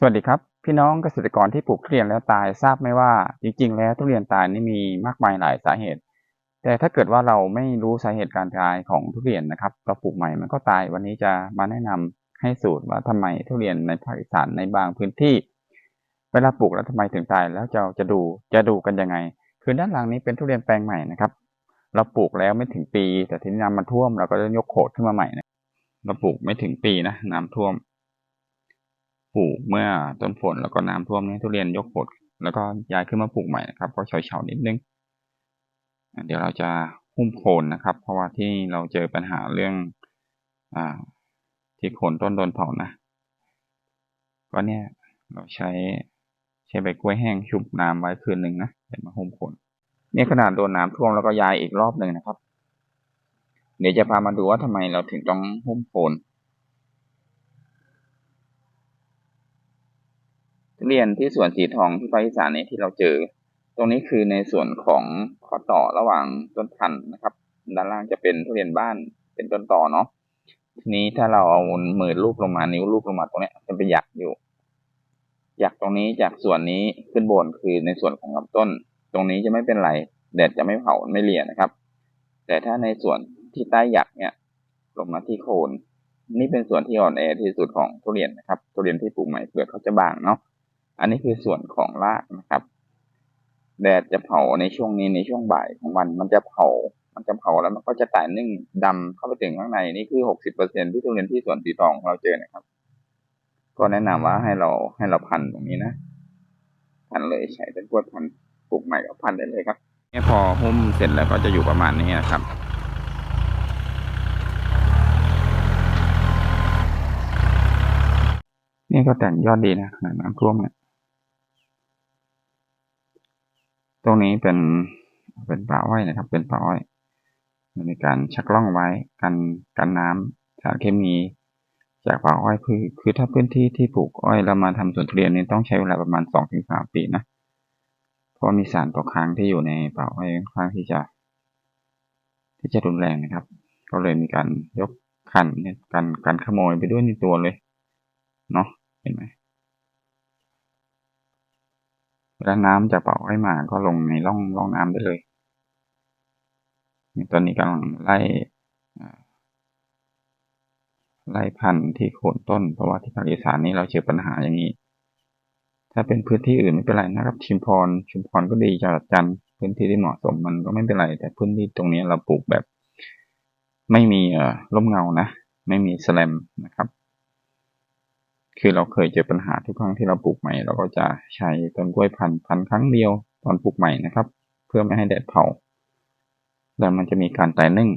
สวัสดีครับ พี่น้องเกษตรกรที่ปลูกทุเรียนแล้วตายทราบไหมว่า จริง ๆ แล้วทุเรียนตายนี่มีมากมายหลายสาเหตุ แต่ถ้าเกิดว่าเราไม่รู้สาเหตุการตายของทุเรียนนะครับ เราปลูกใหม่มันก็ตายวันนี้จะมาแนะนำให้สูตรว่าทำไมทุเรียนในภาคอีสานในบางพื้นที่ เวลาปลูกแล้วทำไมถึงตายแล้วจะจะดูจะดูกันยังไง คือด้านหลังนี้เป็นทุเรียนแปลงใหม่นะครับ เราปลูกแล้วไม่ถึงปี แต่ทีนี้น้ำมันท่วมเราก็จะยกโขดขึ้นมาใหม่นะเราปลูกไม่ถึงปีนะน้ำท่วม ปลูกเมื่อต้นฝนแล้วก็น้ำท่วมเนี่ยทุเรียนยกโขดแล้วก็ย้ายขึ้นมาปลูกใหม่นะครับก็เฉาๆนิดนึง เดี๋ยวเราจะหุ้มโคนนะครับ เพราะว่าที่เราเจอปัญหาเรื่องอ่าที่โคนต้นโดนเผานะ ก็เนี่ยเราใช้ใช้ใบกล้วยแห้งชุบน้ำไว้คืนหนึ่งนะเดี๋ยวมาหุ้มโคนเนี่ยขนาดโดนน้ำท่วมแล้วก็ย้ายอีกรอบหนึ่งนะครับ เดี๋ยวจะพามาดูว่าทำไมเราถึงต้องหุ้มโคน เรียนที่สวนสีทองที่ภาคอีสานนี้ที่เราเจอ ตรงนี้คือในส่วนของข้อต่อระหว่างต้นพันธุ์นะครับ ด้านล่างจะเป็นทุเรียนบ้านเป็นต้นต่อเนาะทีนี้ถ้าเราเอามือลูบลงมานิ้วลูบลงมาตรงเนี้ยจะเป็นหยักอยู่หยักตรงนี้จากส่วนนี้ขึ้นบนคือในส่วนของลำต้น ตรงนี้จะไม่เป็นไรแดดจะไม่เผาไม่เลียนะครับ แต่ถ้าในส่วนที่ใต้หยักเนี่ยลงมาที่โคนนี่เป็นส่วนที่อ่อนแอที่สุดของทุเรียนนะครับทุเรียนที่ปลูกใหม่เปลือกเขาจะบางเนาะ อันนี้คือส่วนของรากนะครับ แดดจะเผาในช่วงนี้ในช่วงบ่ายของวันมันจะเผา มันจะเผาแล้วมันก็จะแตกนึ่งดำเข้าไปถึงข้างในนี่คือหกสิบเปอร์เซ็นที่ทุเรียนที่สวนสีทองของเราเจอนะครับ ก็แนะนำว่าให้เราให้เราพันตรงนี้นะพันเลยใช้เป็นกล้วยพันปลูกใหม่ก็พันได้เลยครับเนี่ยพอหุ้มเสร็จแล้วก็จะอยู่ประมาณนี้นะครับนี่ก็แต่งยอดดีนะขนาดน้ำท่วมเนี่ย ต รงนี้เป็นเป็นป่าอ้อยนะครับ เป็นป่าอ้อยมีการชักล่องไว้กันกันน้ำสารเคมีจากป่าอ้อยคือคือถ้าพื้นที่ที่ปลูกอ้อยเรามาทำสวนทุเรียนนี่ต้องใช้เวลาประมาณสองถึงสามปีนะเพราะมีสารตกค้างที่อยู่ในป่าอ้อยค่อนข้างที่จะ ที่จะรุนแรงนะครับ ก็เลยมีการยกขันเนี่ยกันกันขโมยไปด้วยในตัวเลยเนาะ เห็นไหมเวลาน้ำจากเป่าให้มาก็ลงในร่องร่องน้ำได้เลยตอนนี้กำลังไล่ไล่พันธุ์ที่โคนต้น เพราะว่าที่ภาคอีสานนี้เราเจอปัญหาอย่างนี้ ถ้าเป็นพื้นที่อื่นไม่เป็นไรนะครับชุมพรชุมพรก็ดีจังหวัดจันทร์พื้นที่ที่เหมาะสมมันก็ไม่เป็นไร แต่พื้นที่ตรงนี้เราปลูกแบบ ไม่มีเอ่อร่มเงานะ ไม่มีแลมนะครับ คือเราเคยเจอปัญหาทุกครั้งที่เราปลูกใหม่ เราก็จะใช้ต้นกล้วยพันพันครั้งเดียวตอนปลูกใหม่นะครับ เพื่อไม่ให้แดดเผา แล้วมันจะมีการแตกนึ่ง